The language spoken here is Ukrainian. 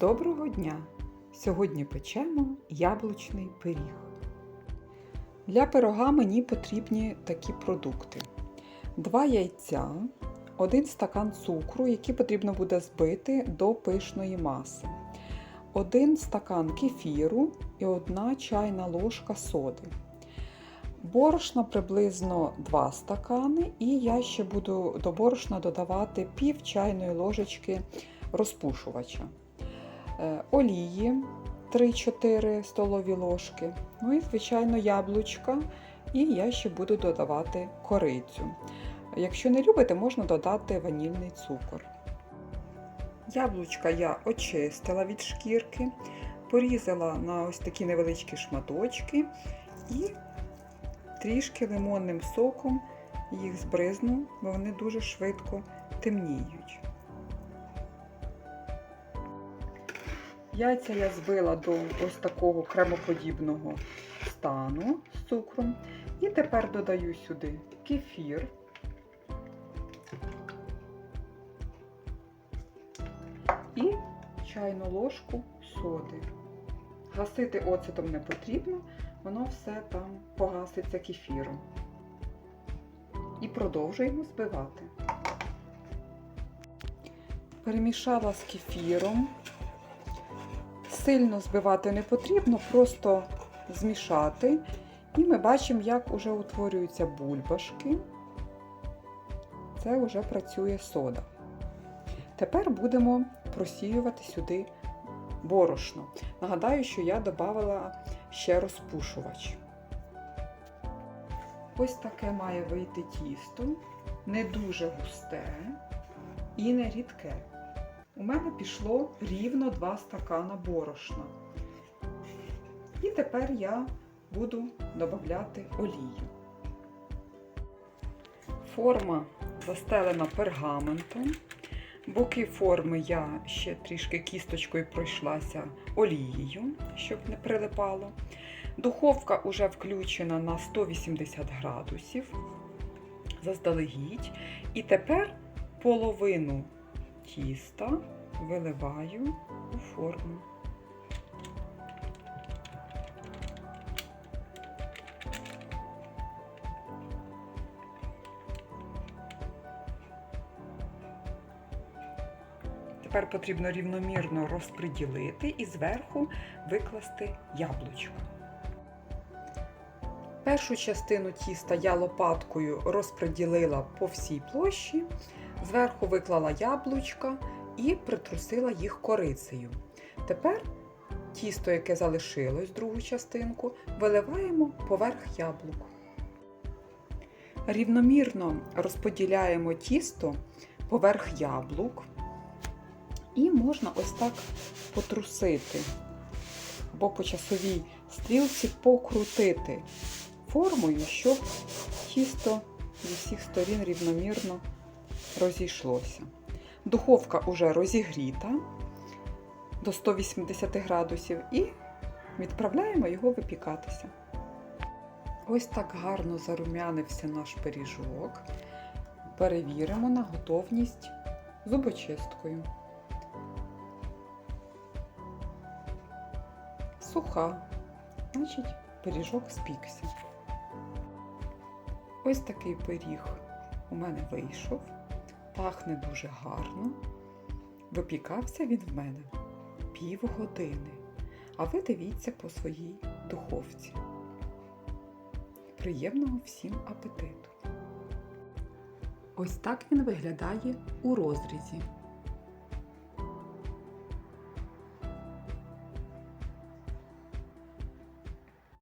Доброго дня! Сьогодні печемо яблучний пиріг. Для пирога мені потрібні такі продукти: 2 яйця, 1 стакан цукру, який потрібно буде збити до пишної маси, 1 стакан кефіру і 1 чайна ложка соди. Борошна приблизно 2 стакани, і я ще буду до борошна додавати пів чайної ложечки розпушувача. Е, олії 3-4 столові ложки. Ну і, звичайно, яблучка. І я ще буду додавати корицю. Якщо не любите, можна додати ванільний цукор. Яблучка я очистила від шкірки, порізала на ось такі невеличкі шматочки і трішки лимонним соком їх збризну, бо вони дуже швидко темніють. Яйця я збила до ось такого кремоподібного стану з цукром. І тепер додаю сюди кефір. І чайну ложку соди. Гасити оцетом не потрібно, воно все там погаситься кефіром. І продовжуємо збивати. Перемішала з кефіром. Сильно збивати не потрібно, просто змішати. І ми бачимо, як вже утворюються бульбашки. Це вже працює сода. Тепер будемо просіювати сюди борошно. Нагадаю, що я додавала ще розпушувач. Ось таке має вийти тісто, не дуже густе і не рідке. У мене пішло рівно 2 стакана борошна. І тепер я буду додати олію. Форма застелена пергаментом. Боки форми я ще трішки кісточкою пройшлася олією, щоб не прилипало. Духовка вже включена на 180 градусів заздалегідь. І тепер половину тіста виливаю у форму. Тепер потрібно рівномірно розподілити і зверху викласти яблучко. Першу частину тіста я лопаткою розподілила по всій площі, зверху виклала яблучка і притрусила їх корицею. Тепер тісто, яке залишилось, другу частинку, виливаємо поверх яблук. Рівномірно розподіляємо тісто поверх яблук. І можна ось так потрусити, або по часовій стрілці покрутити формою, щоб тісто зі всіх сторін рівномірно розійшлося. Духовка вже розігріта до 180 градусів і відправляємо його випікатися. Ось так гарно зарум'янився наш пиріжок. Перевіримо на готовність зубочисткою. Суха, значить, пиріжок спікся. Ось такий пиріг у мене вийшов, пахне дуже гарно. Випікався він в мене півгодини. А ви дивіться по своїй духовці. Приємного всім апетиту! Ось так він виглядає у розрізі.